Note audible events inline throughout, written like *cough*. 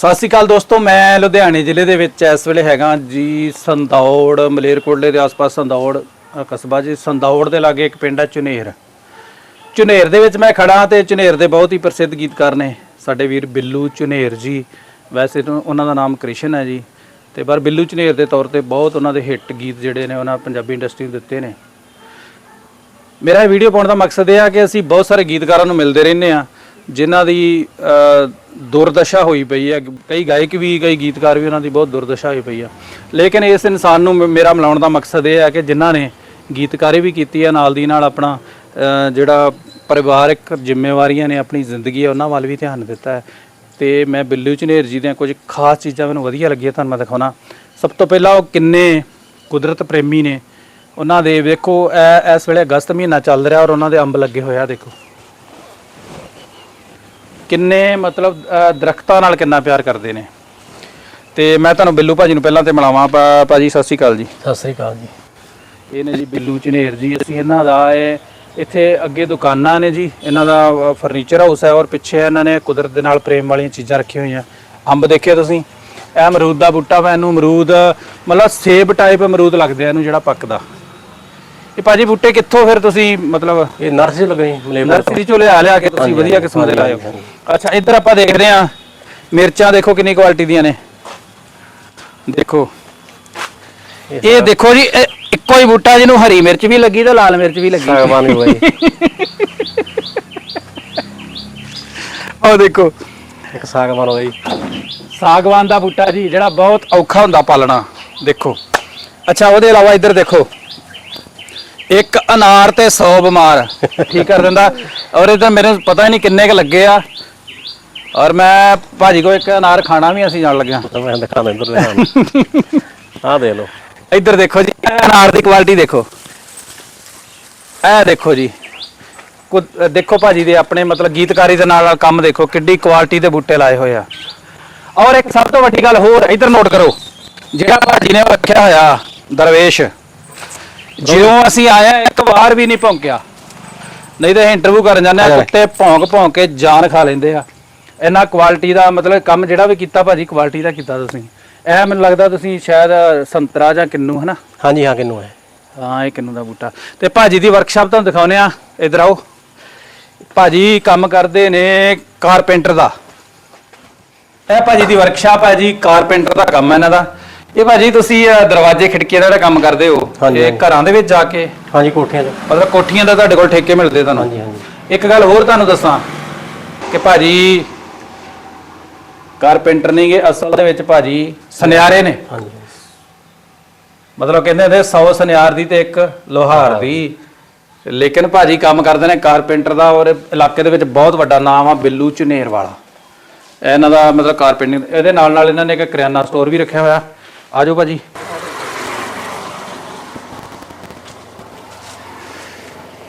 ਸਤਿ ਸ਼੍ਰੀ ਅਕਾਲ ਦੋਸਤੋ, ਮੈਂ ਲੁਧਿਆਣੇ ਜ਼ਿਲ੍ਹੇ ਦੇ ਵਿੱਚ ਇਸ ਵੇਲੇ ਹੈਗਾ ਜੀ ਸੰਦੌੜ, ਮਲੇਰਕੋਟਲੇ ਦੇ ਆਸ-ਪਾਸ ਸੰਦੌੜ ਕਸਬਾ ਜੀ, ਸੰਦੌੜ ਦੇ ਲਾਗੇ ਇੱਕ ਪਿੰਡ ਹੈ ਚੁਨੇਰ। ਚੁਨੇਰ ਦੇ ਵਿੱਚ ਮੈਂ ਖੜਾ ਤੇ ਚੁਨੇਰ ਦੇ ਬਹੁਤ ਹੀ ਪ੍ਰਸਿੱਧ ਗੀਤਕਾਰ ਨੇ ਸਾਡੇ ਵੀਰ ਬਿੱਲੂ ਚੁਨੇਰ ਜੀ। ਵੈਸੇ ਤਾਂ ਉਹਨਾਂ ਦਾ ਨਾਮ ਕ੍ਰਿਸ਼ਨ ਹੈ ਜੀ, ਤੇ ਪਰ ਬਿੱਲੂ ਚੁਨੇਰ ਦੇ ਤੌਰ ਤੇ ਬਹੁਤ ਉਹਨਾਂ ਦੇ ਹਿੱਟ ਗੀਤ ਜਿਹੜੇ ਨੇ ਉਹਨਾਂ ਪੰਜਾਬੀ ਇੰਡਸਟਰੀ ਨੂੰ ਦਿੱਤੇ ਨੇ। ਮੇਰਾ ਇਹ ਵੀਡੀਓ ਪਾਉਣ ਦਾ ਮਕਸਦ ਇਹ ਆ ਕਿ ਅਸੀਂ ਬਹੁਤ ਸਾਰੇ ਗੀਤਕਾਰਾਂ ਨੂੰ ਮਿਲਦੇ ਰਹਿੰਦੇ ਆ ਜਿਨ੍ਹਾਂ ਦੀ ਦੁਰਦਸ਼ਾ ਹੋਈ ਪਈ ਹੈ, ਕਈ ਗਾਇਕ ਵੀ, ਕਈ ਗੀਤਕਾਰ ਵੀ ਉਹਨਾਂ ਦੀ ਬਹੁਤ ਦੁਰਦਸ਼ਾ ਹੋਈ ਪਈ ਆ। ਲੇਕਿਨ ਇਸ ਇਨਸਾਨ ਨੂੰ ਮ- ਮੇਰਾ ਮਿਲਾਉਣ ਦਾ ਮਕਸਦ ਇਹ ਹੈ ਕਿ ਜਿਨ੍ਹਾਂ ਨੇ ਗੀਤਕਾਰੀ ਵੀ ਕੀਤੀ ਹੈ, ਨਾਲ ਦੀ ਨਾਲ ਆਪਣਾ ਜਿਹੜਾ ਪਰਿਵਾਰਕ ਜ਼ਿੰਮੇਵਾਰੀਆਂ ਨੇ ਆਪਣੀ ਜ਼ਿੰਦਗੀ ਹੈ, ਉਹਨਾਂ ਵੱਲ ਵੀ ਧਿਆਨ ਦਿੱਤਾ ਹੈ। ਤੇ ਮੈਂ ਬਿੱਲੂ ਝਨੇਰ ਜੀ ਦੀਆਂ ਕੁਝ ਖਾਸ ਚੀਜ਼ਾਂ ਮੈਨੂੰ ਵਧੀਆ ਲੱਗੀਆਂ, ਤੁਹਾਨੂੰ ਮੈਂ ਦਿਖਾਉਣਾ। ਸਭ ਤੋਂ ਪਹਿਲਾਂ ਉਹ ਕਿੰਨੇ ਕੁਦਰਤ ਪ੍ਰੇਮੀ ਨੇ। ਉਹਨਾਂ ਦੇ, ਵੇਖੋ ਇਹ ਇਸ ਵੇਲੇ ਅਗਸਤ ਮਹੀਨਾ ਚੱਲ ਰਿਹਾ ਔਰ ਉਹਨਾਂ ਦੇ ਅੰਬ ਲੱਗੇ ਹੋਏ ਆ, ਦੇਖੋ। ਕਿੰਨੇ ਮਤਲਬ ਅਹ, ਦਰਖਤਾਂ ਨਾਲ ਕਿੰਨਾ ਪਿਆਰ ਕਰਦੇ ਨੇ? ਤੇ ਮੈਂ ਤੁਹਾਨੂੰ ਬਿੱਲੂ ਭਾਜੀ ਨੂੰ ਪਹਿਲਾਂ ਤੇ ਮਿਲਾਵਾਂ ਭਾ- ਭਾਜੀ ਸਤਿ ਸ਼੍ਰੀ ਅਕਾਲ ਜੀ। ਸਤਿ ਸ੍ਰੀ ਅਕਾਲ ਜੀ। ਇਹ ਨੇ ਜੀ ਬਿੱਲੂ ਝਨੇਰ ਜੀ ਅਸੀਂ ਇਹਨਾਂ ਦਾ ਇਹ ਇੱਥੇ ਅੱਗੇ ਦੁਕਾਨਾਂ ਨੇ ਜੀ ਇਹਨਾਂ ਦਾ ਫਰਨੀਚਰ ਹਾਊਸ ਹੈ ਔਰ ਪਿੱਛੇ ਇਹਨਾਂ ਨੇ ਕੁਦਰਤ ਦੇ ਨਾਲ ਪ੍ਰੇਮ ਵਾਲੀਆਂ ਚੀਜ਼ਾਂ ਰੱਖੀਆਂ ਹੋਈਆਂ। ਅੰਬ ਦੇਖਿਓ ਤੁਸੀਂ? ਇਹ ਅਮਰੂਦ ਦਾ ਬੂਟਾ ਵਾ ਇਹਨੂੰ ਅਮਰੂਦ ਮਤਲਬ ਸੇਬ ਟਾਈਪ ਅਮਰੂਦ ਲੱਗਦੇ ਆ ਇਹਨੂੰ ਜਿਹੜਾ ਪੱਕਦਾ। ਇਹ ਭਾਜੀ ਬੂਟੇ ਕਿੱਥੋਂ ਫਿਰ ਤੁਸੀਂ ਮਤਲਬ ਇਹ ਨਰਸਰੀ ਲਗਾਈ ਮਲੇਬਰ ਨਰਸਰੀ ਚੋਂ ਲਿਆ ਲਿਆ ਕੇ ਤੁਸੀਂ ਵਧੀਆ ਕਿਸਮ ਦੇ ਲਾਏ ਹੋ। ਅੱਛਾ ਇੱਧਰ ਆਪਾਂ ਦੇਖਦੇ ਹਾਂ। ਮਿਰਚਾਂ ਦੇਖੋ ਕਿੰਨੀ ਕੁਆਲਿਟੀ ਦੀਆਂ ਨੇ। ਦੇਖੋ। ਇਹ ਦੇਖੋ ਜੀ ਇਹ ਇੱਕੋ ਹੀ ਬੂਟਾ ਜਿਹਨੂੰ ਹਰੀ ਮਿਰਚ ਵੀ ਲੱਗੀ ਤੇ ਲਾਲ ਮਿਰਚ ਵੀ ਲੱਗੀ। ਸਾਗਵਾਨ ਵੀ ਹੋਈ। *laughs* ਉਹ ਦੇਖੋ। ਇੱਕ ਸਾਗਵਾਨ ਹੋਈ। ਸਾਗਵਾਨ ਦਾ ਬੂਟਾ ਜੀ ਜਿਹੜਾ ਬਹੁਤ ਔਖਾ ਹੁੰਦਾ ਪਾਲਣਾ। ਦੇਖੋ। ਅੱਛਾ ਉਹਦੇ ਇਲਾਵਾ ਇੱਧਰ ਦੇਖੋ। ਇੱਕ ਅਨਾਰ ਤੇ 100 ਬਿਮਾਰ। ਠੀਕ ਕਰ ਦਿੰਦਾ। ਔਰ ਇਹ ਤਾਂ ਮੇਰੇ ਪਤਾ ਹੀ ਨਹੀਂ ਕਿੰਨੇ ਕ ਲੱਗੇ ਆ। ਔਰ ਮੈਂ ਭਾਜੀ ਕੋ ਇੱਕ ਅਨਾਰ ਖਾਣਾ ਵੀ ਅਸੀਂ ਜਾਣ ਲੱਗਿਆ। ਮੈਂ ਦਿਖਾ ਦਿੰਦਾ ਤੁਹਾਨੂੰ ਆਹ ਦੇ ਲਓ। ਇੱਧਰ ਦੇਖੋ ਜੀ ਅਨਾਰ ਦੀ ਕੁਆਲਿਟੀ ਦੇਖੋ। ਇਹ ਦੇਖੋ ਜੀ। ਦੇਖੋ ਭਾਜੀ ਦੇ ਆਪਣੇ ਮਤਲਬ ਗੀਤਕਾਰੀ ਦੇ ਨਾਲ ਨਾਲ ਕੰਮ ਦੇਖੋ ਕਿੱਡੀ ਕੁਆਲਿਟੀ ਦੇ ਬੂਟੇ ਲਾਏ ਹੋਏ ਆ। ਔਰ ਇੱਕ ਸਭ ਤੋਂ ਵੱਡੀ ਗੱਲ ਹੋਰ ਇੱਧਰ ਨੋਟ ਕਰੋ। ਜਿਹੜਾ ਭਾਜੀ ਨੇ ਰੱਖਿਆ ਹੋਇਆ ਦਰਵੇਸ਼। ਜਿਉਂ ਅਸੀਂ ਆਇਆ ਇੱਕ ਵਾਰ ਵੀ ਨਹੀਂ ਭੌਂਕਿਆ। ਨਹੀਂ ਤਾਂ ਇੰਟਰਵਿਊ ਕਰਨ ਜਾਂਦੇ ਆ ਕੁੱਤੇ ਭੌਂਕ ਭੌਂਕ ਕੇ ਜਾਨ ਖਾ ਲੈਂਦੇ ਆ। ਇਹਨਾਂ ਕੁਆਲਿਟੀ ਦਾ ਮਤਲਬ ਕੰਮ ਜਿਹੜਾ ਵੀ ਕੀਤਾ ਭਾਜੀ ਕੁਆਲਿਟੀ ਦਾ ਕੀਤਾ ਤੁਸੀਂ। ਇਹ ਮੈਨੂੰ ਲੱਗਦਾ ਤੁਸੀਂ ਸ਼ਾਇਦ ਸੰਤਰਾ ਜਾਂ ਕਿੰਨੂ ਹਨਾ? ਹਾਂਜੀ ਹਾਂ ਕਿੰਨੂ ਹੈ। ਹਾਂ ਇਹ ਕਿੰਨੂ ਦਾ ਬੂਟਾ। ਤੇ ਭਾਜੀ ਦੀ ਵਰਕਸ਼ਾਪ ਤੁਹਾਨੂੰ ਦਿਖਾਉਨੇ ਆ ਇਧਰ ਆਓ। ਭਾਜੀ ਕੰਮ ਕਰਦੇ ਨੇ ਕਾਰਪੈਂਟਰ ਦਾ। ਇਹ ਭਾਜੀ ਦੀ ਵਰਕਸ਼ਾਪ ਹੈ ਜੀ ਕਾਰਪੈਂਟਰ ਦਾ ਕੰਮ ਹੈ ਇਹਨਾਂ ਦਾ। ਇਹ ਭਾਜੀ ਤੁਸੀਂ ਅਹ, ਦਰਵਾਜ਼ੇ ਖਿੜਕੀਆਂ ਦਾ ਜਿਹੜਾ ਕੰਮ ਕਰਦੇ ਹੋ ਹਾਂਜੀ, ਇਹ ਹਾਂਜੀ। ਘਰਾਂ ਦੇ ਵਿੱਚ ਜਾ ਕੇ? ਹਾਂਜੀ ਕੋਠੀਆਂ 'ਚ। ਮਤਲਬ ਕੋਠੀਆਂ ਦਾ ਤੁਹਾਡੇ ਕੋਲ ਠੇਕੇ ਮਿਲਦੇ ਤੁਹਾਨੂੰ? ਹਾਂਜੀ ਹਾਂਜੀ। ਇੱਕ ਗੱਲ ਹੋਰ ਤੁਹਾਨੂੰ ਦੱਸਾਂ ਕਿ ਭਾਜੀ ਕਾਰਪੈਂਟਰ ਨਹੀਂਗੇ ਅਸਲ ਦੇ ਵਿੱਚ ਭਾਜੀ ਸੁਨਿਆਰੇ ਨੇ। ਹਾਂਜੀ। ਮਤਲਬ ਕਹਿੰਦੇ ਨੇ 100 ਸੁਨਿਆਰ ਦੀ ਤੇ ਇੱਕ ਲੋਹਾਰ ਦੀ। ਲੇਕਿਨ ਭਾਜੀ ਕੰਮ ਕਰਦੇ ਨੇ ਕਾਰਪੈਂਟਰ ਦਾ ਔਰ ਇਲਾਕੇ ਦੇ ਵਿੱਚ ਬਹੁਤ ਵੱਡਾ ਨਾਮ ਆ ਬਿੱਲੂ ਝਨੇਰ ਵਾਲਾ। ਇਹਨਾਂ ਦਾ ਮਤਲਬ ਕਾਰਪੈਂਟਿੰਗ ਇਹਦੇ ਨਾਲ ਨਾਲ ਇਹਨਾਂ ਨੇ ਇੱਕ ਕਰਿਆਨਾ ਸਟੋਰ ਵੀ ਰੱਖਿਆ ਹੋਇਆ। ਆਜੋ ਭਾਜੀ।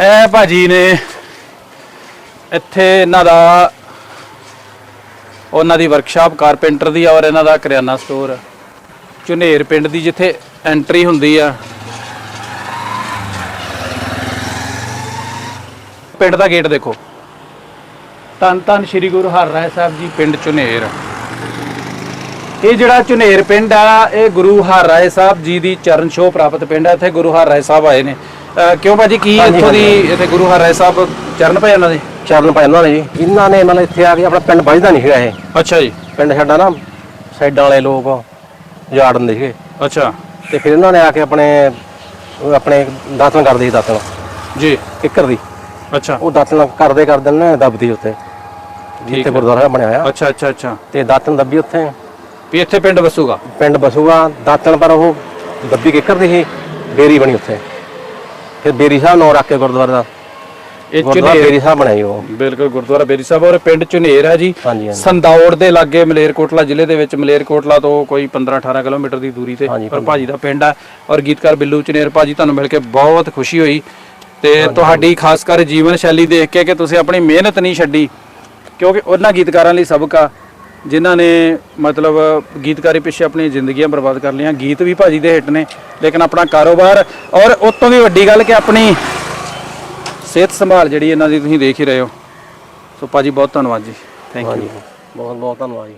ਇਹ ਭਾਜੀ ਨੇ ਇੱਥੇ ਇਹਨਾਂ ਦਾ, ਉਹਨਾਂ ਦੀ ਵਰਕਸ਼ਾਪ ਕਾਰਪੈਂਟਰ ਦੀ ਆ ਔਰ ਇਹਨਾਂ ਦਾ ਕਰਿਆਨਾ ਸਟੋਰ ਝੁਨੇਰ ਪਿੰਡ ਦੀ ਜਿੱਥੇ ਐਂਟਰੀ ਹੁੰਦੀ ਆ। ਪਿੰਡ ਦਾ ਗੇਟ ਦੇਖੋ। ਧੰਨ ਧੰਨ ਸ੍ਰੀ ਗੁਰੂ ਹਰਿਰਾਏ ਸਾਹਿਬ ਜੀ, ਪਿੰਡ ਝੁਨੇਰ। ਇਹ ਜਿਹੜਾ ਝੁਨੇਰ ਪਿੰਡ ਆ ਇਹ ਗੁਰੂ ਹਰਿਰਾਏ ਸਾਹਿਬ ਜੀ ਦੀ ਚਰਨ ਛੋਹ ਪ੍ਰਾਪਤ ਪਿੰਡ ਆ ਇੱਥੇ ਗੁਰੂ ਹਰਿਰਾਏ ਸਾਹਿਬ ਆਏ ਨੇ। ਅਹ ਕਿਉਂ ਭਾਜੀ ਕੀ ਇੱਥੋਂ ਦੀ ਇੱਥੇ ਗੁਰੂ ਹਰਿਰਾਏ ਸਾਹਿਬ ਚਰਨ ਪਏ ਉਹਨਾਂ ਦੇ? ਚਰਨ ਪਾਇਆ ਉਹਨਾਂ ਨੇ ਜੀ। ਇਹਨਾਂ ਨੇ ਮਤਲਬ ਇੱਥੇ ਆ ਕੇ ਆਪਣਾ ਪਿੰਡ ਵੱਜਦਾ ਨਹੀਂ ਸੀਗਾ ਇਹ। ਅੱਛਾ ਜੀ। ਪਿੰਡ ਸਾਡਾ ਨਾ ਸਾਈਡਾਂ ਵਾਲੇ ਲੋਕ ਉਜਾੜ ਦਿੰਦੇ ਸੀਗੇ। ਅੱਛਾ। ਤੇ ਫਿਰ ਇਹਨਾਂ ਨੇ ਆ ਕੇ ਆਪਣੇ ਉਹ ਆਪਣੇ ਦਾਤਨ ਕਰਦੇ ਸੀ ਦਾਤਨ ਜੀ। ਕਿੱਕਰ ਦੀ। ਅੱਛਾ। ਉਹ ਦਾਤਨ ਕਰਦੇ ਕਰਦੇ ਨੇ ਦੱਬਦੀ ਉੱਤੇ ਜਿੱਥੇ ਗੁਰਦੁਆਰਾ ਬਣਿਆ ਆ ਅੱਛਾ ਅੱਛਾ ਅੱਛਾ। ਤੇ ਦਾਤਨ ਦੱਬੀ ਉੱਥੇ। ਵੀ ਇੱਥੇ ਪਿੰਡ ਵਸੂਗਾ? ਪਿੰਡ ਬਸੂਗਾ ਦਾਤਣ ਪਰ ਉਹ ਦੱਬੀ ਕਿੱਕਰ ਦੀ ਸੀ ਬੇਰੀ ਬਣੀ ਉੱਥੇ। ਫਿਰ ਬੇਰੀ ਸਾਹਿਬ ਨਾਂ ਰੱਖ ਕੇ ਗੁਰਦੁਆਰੇ ਦਾ ਇਹ ਗੁਰਦੁਆਰਾ ਝੁਨੇਰ ਬੇਰੀ ਸਾਹਿਬ ਬਣਾਈ ਉਹ। ਬਿਲਕੁਲ ਗੁਰਦੁਆਰਾ ਬੇਰੀ ਸਾਹਿਬ ਔਰ ਪਿੰਡ ਝੁਨੇਰ ਹੈ ਜੀ। ਹਾਂਜੀ ਹਾਂਜੀ। ਸੰਦੌੜ ਦੇ ਲਾਗੇ ਮਲੇਰਕੋਟਲਾ ਜ਼ਿਲ੍ਹੇ ਦੇ ਵਿੱਚ ਮਲੇਰਕੋਟਲਾ ਤੋਂ ਕੋਈ 15-18 ਕਿਲੋਮੀਟਰ ਦੀ ਦੂਰੀ ਤੇ ਹਾਂਜੀ, ਪਰ ਭਾਜੀ ਦਾ ਪਿੰਡ ਹੈ। ਔਰ ਗੀਤਕਾਰ ਬਿੱਲੂ ਝੁਨੇਰ ਭਾਜੀ ਤੁਹਾਨੂੰ ਮਿਲ ਕੇ ਬਹੁਤ ਖੁਸ਼ੀ ਹੋਈ। ਤੇ ਤੁਹਾਡੀ ਖਾਸ ਕਰ ਜੀਵਨ ਸ਼ੈਲੀ ਦੇਖ ਕੇ ਕਿ ਤੁਸੀਂ ਆਪਣੀ ਮਿਹਨਤ ਨਹੀਂ ਛੱਡੀ ਕਿਉਂਕਿ ਉਹਨਾਂ ਗੀਤਕਾਰਾਂ ਲਈ ਸਬਕ ਆ। ਜਿਨ੍ਹਾਂ ਨੇ ਮਤਲਬ ਗੀਤਕਾਰੀ ਪਿੱਛੇ ਆਪਣੀ ਜ਼ਿੰਦਗੀਆਂ ਬਰਬਾਦ ਕਰ ਲਈਆਂ। ਗੀਤ ਵੀ ਭਾਜੀ ਦੇ ਹਿੱਟ ਨੇ, ਲੇਕਿਨ ਆਪਣਾ ਕਾਰੋਬਾਰ ਔਰ ਉਸ ਤੋਂ ਵੀ ਵੱਡੀ ਗੱਲ ਕਿ ਆਪਣੀ ਸਿਹਤ ਸੰਭਾਲ ਜਿਹੜੀ ਇਹਨਾਂ ਦੀ ਤੁਸੀਂ ਦੇਖ ਹੀ ਰਹੇ ਹੋ। ਸੋ ਭਾਜੀ ਬਹੁਤ ਧੰਨਵਾਦ ਜੀ। ਥੈਂਕ ਯੂ ਹਾਂਜੀ। ਬਹੁਤ ਬਹੁਤ ਧੰਨਵਾਦ ਜੀ।